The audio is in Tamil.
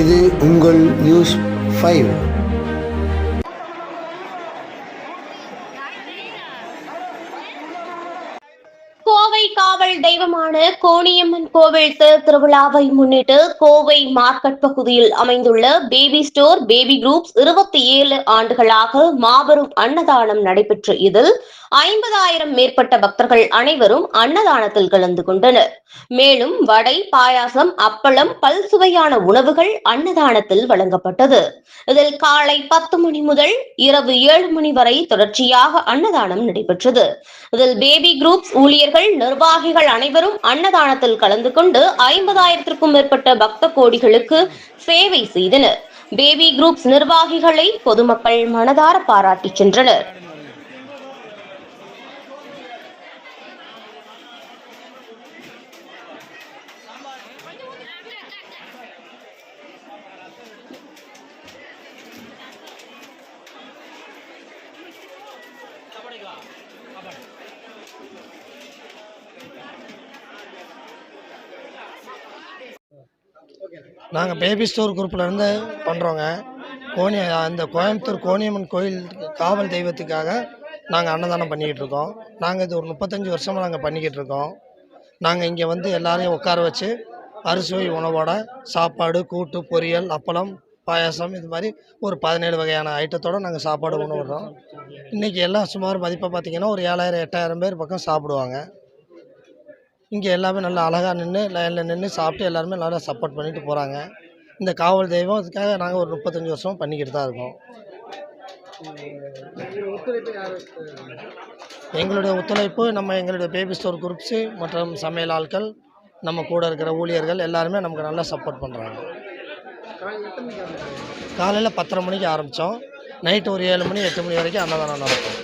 இது உங்கள் நியூஸ் ஃபைவ். கோவை காவல் தெய்வமான கோணியம்மன் கோவில் திருவிழாவை முன்னிட்டு கோவை மார்க்கெட் பகுதியில் அமைந்துள்ள பேபி ஸ்டோர் பேபி குரூப்ஸ் இருபத்தி ஏழு ஆண்டுகளாக மாபெரும் அன்னதானம் நடைபெற்ற இதில் ஐம்பதாயிரம் மேற்பட்ட பக்தர்கள் அனைவரும் அன்னதானத்தில் கலந்து கொண்டனர். மேலும் வடை பாயாசம் அப்பளம் பல்சுவையான உணவுகள் அன்னதானத்தில் வழங்கப்பட்டது. இதில் காலை பத்து மணி முதல் இரவு ஏழு மணி வரை தொடர்ச்சியாக அன்னதானம் நடைபெற்றது. இதில் பேபி குரூப்ஸ் ஊழியர்கள் நிர்வாகிகள் அனைவரும் அன்னதானத்தில் கலந்து கொண்டு ஐம்பதாயிரத்திற்கும் மேற்பட்ட பக்த கோடிகளுக்கு சேவை செய்தனர். பேபி குரூப்ஸ் நிர்வாகிகளை பொதுமக்கள் மனதார பாராட்டிச் சென்றனர். நாங்கள் பேபி ஸ்டோர் குரூப்லேருந்து பண்ணுறோங்க கோணி அந்த கோயம்புத்தூர் கோணியம்மன் கோயில் காவல் தெய்வத்துக்காக நாங்கள் அன்னதானம் பண்ணிக்கிட்டு இருக்கோம். நாங்கள் இது ஒரு முப்பத்தஞ்சு வருஷமாக நாங்கள் பண்ணிக்கிட்டு இருக்கோம். நாங்கள் இங்கே வந்து எல்லாரையும் உட்கார வச்சு அறுசுவை உணவோட சாப்பாடு கூட்டு பொரியல் அப்பளம் பாயாசம் இது மாதிரி ஒரு பதினேழு வகையான ஐட்டத்தோடு நாங்கள் சாப்பாடு உணவுடுறோம் இன்றைக்கி எல்லாம் சுமார் மதிப்பாக பார்த்தீங்கன்னா ஒரு ஏழாயிரம் எட்டாயிரம் பேர் பக்கம் சாப்பிடுவாங்க. இங்கே எல்லாமே நல்லா அழகாக நின்று லைனில் நின்று சாப்பிட்டு எல்லாருமே நல்லா சப்போர்ட் பண்ணிட்டு போகிறாங்க இந்த காவல் தெய்வம் இதுக்காக நாங்கள் ஒரு முப்பத்தஞ்சு வருஷம் பண்ணிக்கிட்டு தான் இருக்கோம். எங்களுடைய ஒத்துழைப்பு நம்ம எங்களுடைய பேபி ஸ்டோர் குரூப்ஸு மற்றும் சமையல் ஆட்கள் நம்ம கூட இருக்கிற ஊழியர்கள் எல்லாருமே நமக்கு நல்லா சப்போர்ட் பண்ணுறாங்க காலையில் பத்தரை மணிக்கு ஆரம்பித்தோம் நைட்டு ஒரு ஏழு மணி எட்டு மணி வரைக்கும் அன்னதானம் நடக்கும்.